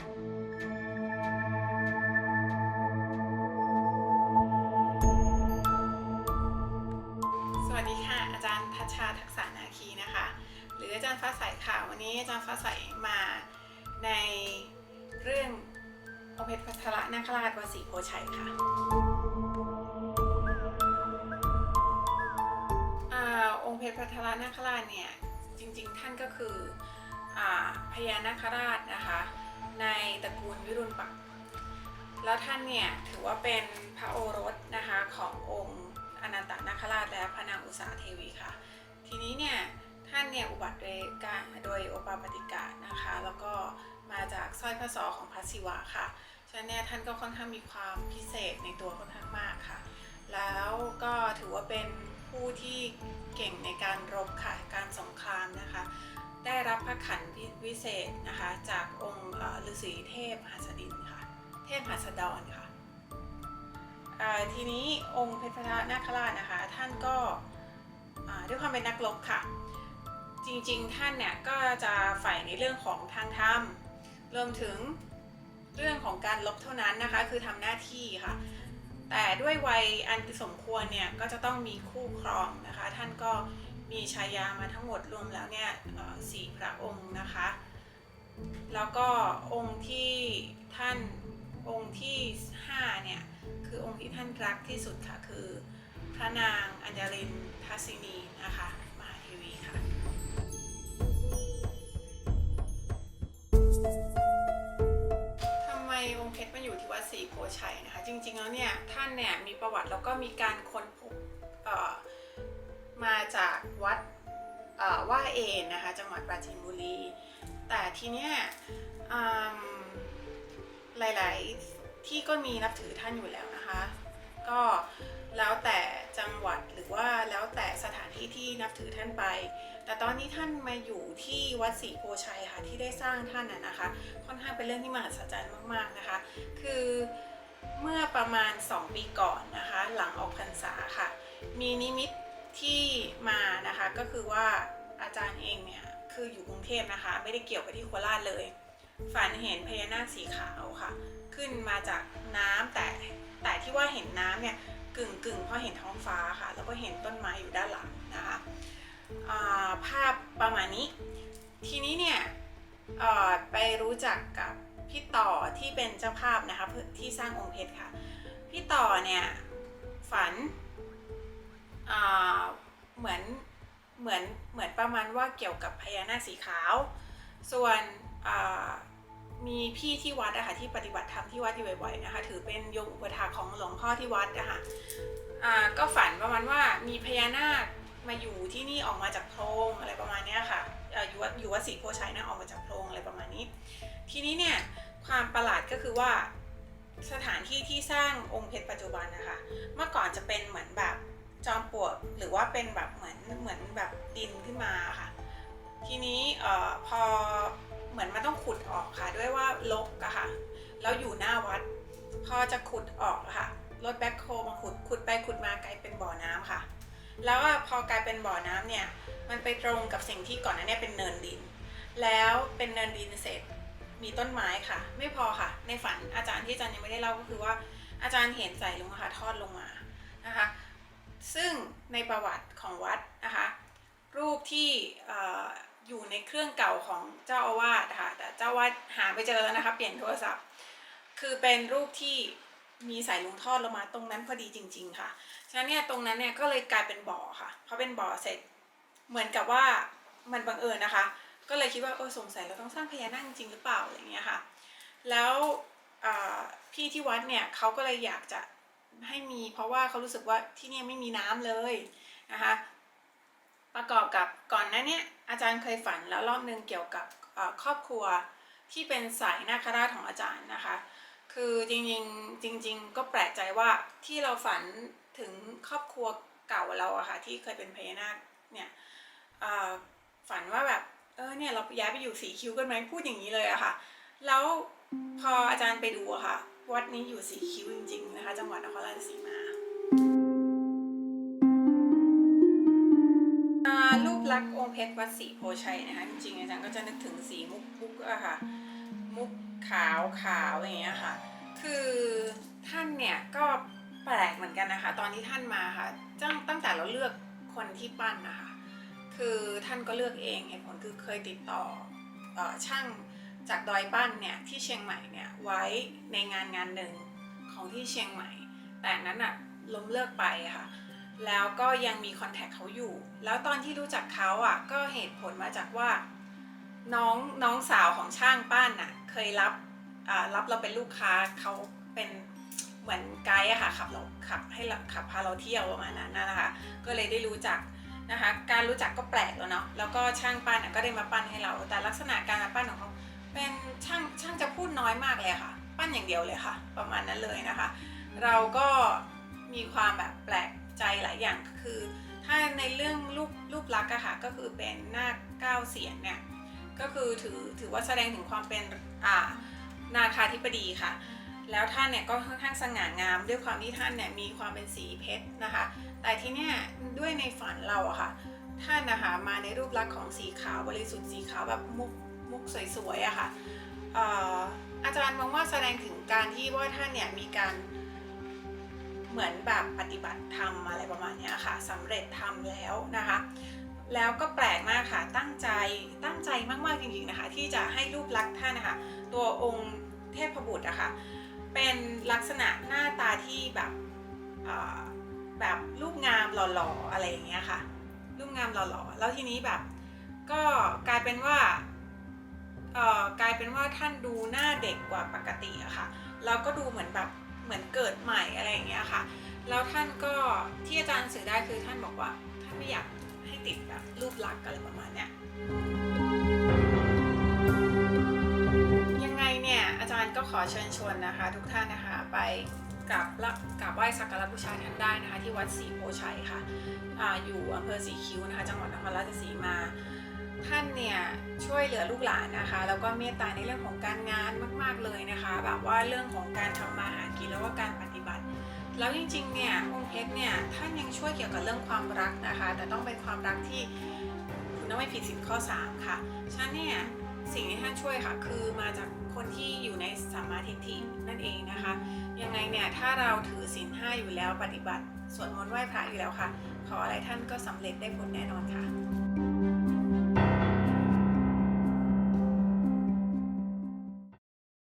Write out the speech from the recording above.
สวัสดีค่ะ อาจารย์ทัชชาทักษานาคีนะคะ หรืออาจารย์ฟ้าใสค่ะ วันนี้อาจารย์ฟ้าใสมาในเรื่ององค์เพชรพัทรนาคราชวัดศรีโพชัยค่ะองค์เพชรพัทรนาคราชเนี่ยจริงๆท่านก็คืออพญานาคราชนะคะ ในตระกูลวิรุณปัก แล้วท่านเนี่ยถือว่าเป็นพระโอรสนะคะขององค์อนันตนาคราชและพระนางอุษาเทวีค่ะ ทีนี้เนี่ยท่านเนี่ยอุบัติโดยการโดยโอปาปฏิกานะคะ แล้วก็มาจากสร้อยพระศอของพระศิวะค่ะ ฉะนั้นเนี่ยท่านก็ค่อนข้างมีความพิเศษในตัวค่อนข้างมากค่ะ แล้วก็ถือว่าเป็นผู้ที่เก่งในการรบค่ะ การสงครามนะคะ ได้รับพระขันวิเศษนะคะ จากองค์ฤาษีเทพหัสดินค่ะเทพหัสดรค่ะทีนี้องค์เพชรพระนาคราชนะคะ ท่านก็ด้วยความเป็นนักรบค่ะ จริงๆท่านเนี่ยก็จะใฝ่ในเรื่องของทางธรรมรวมถึงเรื่องของการรบเท่านั้นนะคะ คือทำหน้าที่ค่ะ แต่ด้วยวัยอันสมควรเนี่ยก็จะต้องมีคู่ครองนะคะ ท่านก็มีชายามาทั้งหมดรวมแล้วเนี่ย แล้วก็องค์ที่ท่านองค์ที่ห้าเนี่ย คือองค์ที่ท่านรักที่สุดค่ะ คือพระนางอัญญรินทัศินีนะคะมหาเทวีค่ะ ทำไมองค์เพชรมาอยู่ที่วัดศรีโพชัยนะคะ จริงๆแล้วเนี่ย ท่านเนี่ยมีประวัติแล้วก็มีการค้นพบมาจากวัดว่าเอนนะคะ จังหวัดปราจีนบุรี แต่ทีเนี้ยหลาย ๆ ที่ก็มีนับถือท่านอยู่แล้วนะคะ ก็แล้วแต่จังหวัดหรือว่าแล้วแต่สถานที่ที่นับถือท่านไป แต่ตอนนี้ท่านมาอยู่ที่วัดศรีโพชัยค่ะที่ได้สร้างท่านน่ะนะคะ ค่อนข้างเป็นเรื่องที่มหัศจรรย์มาก ๆ นะคะ คือเมื่อประมาณ 2 ปีก่อนนะคะ หลังออกพรรษาค่ะ มีนิมิตที่มานะคะก็คือว่าอาจารย์เองเนี่ย คืออยู่กรุงเทพนะคะ ไม่ได้เกี่ยวกับที่โคราชเลย ฝันเห็นพญานาคสีขาวค่ะ ขึ้นมาจากน้ำแต่แต่ที่ว่าเห็นน้ำเนี่ยกึ่งกึ่งเพราะเห็นท้องฟ้าค่ะ แล้วก็เห็นต้นไม้อยู่ด้านหลังนะคะาภาพประมาณนี้ ทีนี้เนี่ยไปรู้จักกับพี่ต่อที่เป็นเจ้าภาพนะคะที่สร้างองค์เพชรค่ะ พี่ต่อเนี่ยฝันเหมือน เหมือนเหมือนประมาณว่าเกี่ยวกับพญานาคสีขาว ส่วนมีพี่ที่วัดอะคะที่ปฏิบัติธรรมที่วัดอยู่บ่อยๆนะคะถือเป็นโยมอุปถาของหลวงพ่อที่วัดอะคะก็ฝันประมาณว่ามีพญานาคมาอยู่ที่นี่ออกมาจากโพรงอะไรประมาณนี้ค่ะอยู่วัดอยู่วัดศรีโพชัยนะออกมาจากโพรงอะไรประมาณนี้ ทีนี้เนี่ยความประหลาดก็คือว่าสถานที่ที่สร้างองค์เพชรปัจจุบันนะคะ เมื่อก่อนจะเป็นเหมือนแบบจอมปลวกหรือว่าเป็นแบบ มือนเหมือนแบบดินขึ้นมาค่ะ ทีนี้เอ่อพอเหมือนมันต้องขุดออกค่ะ ด้วยว่าลกอะค่ะ แล้วอยู่หน้าวัด พอจะขุดออกค่ะ รถแบ็คโฮมาขุด ขุดไปขุดมากลายเป็นบ่อน้ำค่ะ แล้วพอกลายเป็นบ่อน้ำเนี่ย มันไปตรงกับสิ่งที่ก่อนหน้าเนี้เป็นเนินดิน แล้วเป็นเนินดินเสร็จ มีต้นไม้ค่ะ ไม่พอค่ะ ในฝันอาจารย์ที่อาจารย์ยังไม่ได้เล่าก็คือว่าอาจารย์เห็นใส่ลงมาค่ะทอดลงมานะคะ ซึ่งในประวัติของวัดนะคะรูปที่ออยู่ในเครื่องเก่าของเจ้าอาวาสนะคะแต่เจ้าอาวาสหาไม่เจอแล้วนะคะ เปลี่ยนโทรศัพท์ คือเป็นรูปที่มีสายลุงทอดลงมาตรงนั้นพอดีจริง ๆ ค่ะ ฉะนั้นเนี่ยตรงนั้นเนี่ยก็เลยกลายเป็นบ่อค่ะเพราะเป็นบ่อเสร็จเหมือนกับว่ามันบังเอิญนะคะ ก็เลยคิดว่าเออสงสัยเราต้องสร้างพญานาคจริงหรือเปล่าอะไรอย่างเงี้ยค่ะ แล้วพี่ที่วัดเนี่ยเขาก็เลยอยากจะ ให้มีเพราะว่าเขารู้สึกว่าที่นี่ไม่มีน้ำเลยนะคะประกอบกับก่อนหน้านี้อาจารย์เคยฝันแล้วรอบนึงเกี่ยวกับครอบครัวที่เป็นสายนาคราชของอาจารย์นะคะ คือจริงๆจริง ๆ ก็แปลกใจว่าที่เราฝันถึงครอบครัวเก่าเราอะค่ะที่เคยเป็นพญานาคเนี่ยฝันว่าแบบเออเนี่ยเราย้ายไปอยู่สีคิ้วกันไหมพูดอย่างนี้เลยอะค่ะ แล้วพออาจารย์ไปดูอะค่ะ วัดนี้อยู่สีคิ้วจริงๆนะคะ จังหวัดนครราชสีมารูปลักษณ์องค์เพชรวัดศรีโพชัยนะคะจริงๆอาจารย์ก็จะนึกถึงสีมุกมุกอะค่ะ มุกขาวขาวอย่างเงี้ยค่ะ คือท่านเนี่ยก็แปลกเหมือนกันนะคะ ตอนที่ท่านมาค่ะตั้งตั้งแต่เราเลือกคนที่ปั้นนะคะ คือท่านก็เลือกเองเหตุผลคือเคยติดต่ออช่าง จากดอยปั้นเนี่ยที่เชียงใหม่เนี่ยไว้ในงานงานหนึ่งของที่เชียงใหม่ แต่อันนั้นอะล้มเลิกไปค่ะ แล้วก็ยังมีคอนแทคเขาอยู่ แล้วตอนที่รู้จักเขาอะก็เหตุผลมาจากว่าน้องน้องสาวของช่างปั้นอะเคยรับรับเราเป็นลูกค้าเขาเป็นเหมือนไกด์อะค่ะขับเราขับให้ขับพาเราเที่ยวประมาณนั้นนะคะก็เลยได้รู้จักนะคะการรู้จักก็แปลกแล้วเนาะแล้วก็ช่างปั้นก็ได้มาปั้นให้เรา แต่ลักษณะการปั้นของเขา เป็นช่างช่างจะพูดน้อยมากเลยค่ะ ปั้นอย่างเดียวเลยค่ะ ประมาณนั้นเลยนะคะ เราก็มีความแบบแปลกใจหลายอย่างคือ ถ้าในเรื่องรูปรูปลักษณ์อะค่ะก็คือเป็นหน้าก้าเสียนเนี่ยก็คือถือถือว่าแสดงถึงความเป็นอ่านาคาธิบดีค่ะ แล้วท่านเนี่ยก็ค่อนข้างสง่างาม ด้วยความที่ท่านเนี่ยมีความเป็นสีเพชรนะคะ แต่ที่เนี่ยด้วยในฝันเราอะค่ะ ท่านนะคะมาในรูปลักษณ์ของสีขาวบริสุทธิ์สีขาวแบบมุก มุกสวยๆอะค่ะเอ่ออาจารย์มองว่าแสดงถึงการที่ว่าท่านเนี่ยมีการเหมือนแบบปฏิบัติธรรมอะไรประมาณเนี้ยค่ะสำเร็จทำแล้วนะคะ แล้วก็แปลกมากค่ะตั้งใจตั้งใจมากๆจริงๆนะคะ ที่จะให้รูปลักษณ์ท่านนะคะตัวองค์เทพบุตรอะค่ะเป็นลักษณะหน้าตาที่แบบแบบรูปงามหล่อๆอะไรอย่างเงี้ยค่ะรูปงามหล่อๆแล้วทีนี้แบบ ก็กลายเป็นว่า กลายเป็นว่าท่านดูหน้าเด็กกว่าปกติอะค่ะแล้วก็ดูเหมือนแบบเหมือนเกิดใหม่อะไรอย่างเงี้ยค่ะ แล้วท่านก็ที่อาจารย์สื่อได้คือท่านบอกว่าท่านไม่อยากให้ติดแบบรูปลักษณ์อะไรประมาณเนี้ยยังไงเนี่ยอาจารย์ก็ขอเชิญชวนนะคะ ทุกท่านนะคะไปกราบละกราบไหว้สักการะบูชาท่านได้นะคะ ที่วัดศรีโพชัยค่ะออยู่อำเภอศรีคิ้วนะคะ จังหวัดนครราชสีมา ท่านเนี่ยช่วยเหลือลูกหลานนะคะ แล้วก็เมตตาในเรื่องของการงานมาก ๆเลยนะคะ แบบว่าเรื่องของการทำมาหากินแล้วก็การปฏิบัติ แล้วจริงๆเนี่ยองค์เพชรเนี่ยท่านยังช่วยเกี่ยวกับเรื่องความรักนะคะ แต่ต้องเป็นความรักที่คุณต้องไม่ผิดศีลข้อ 3 ค่ะฉะนั้นเนี่ยสิ่งที่ท่านช่วยค่ะ คือมาจากคนที่อยู่ในสัมมาทิฏฐินั่นเองนะคะ ยังไงเนี่ยถ้าเราถือศีลห้าอยู่แล้วปฏิบัติสวดมนต์ไหว้พระอยู่แล้วค่ะ ขออะไรท่านก็สำเร็จได้ผลแน่นอนค่ะ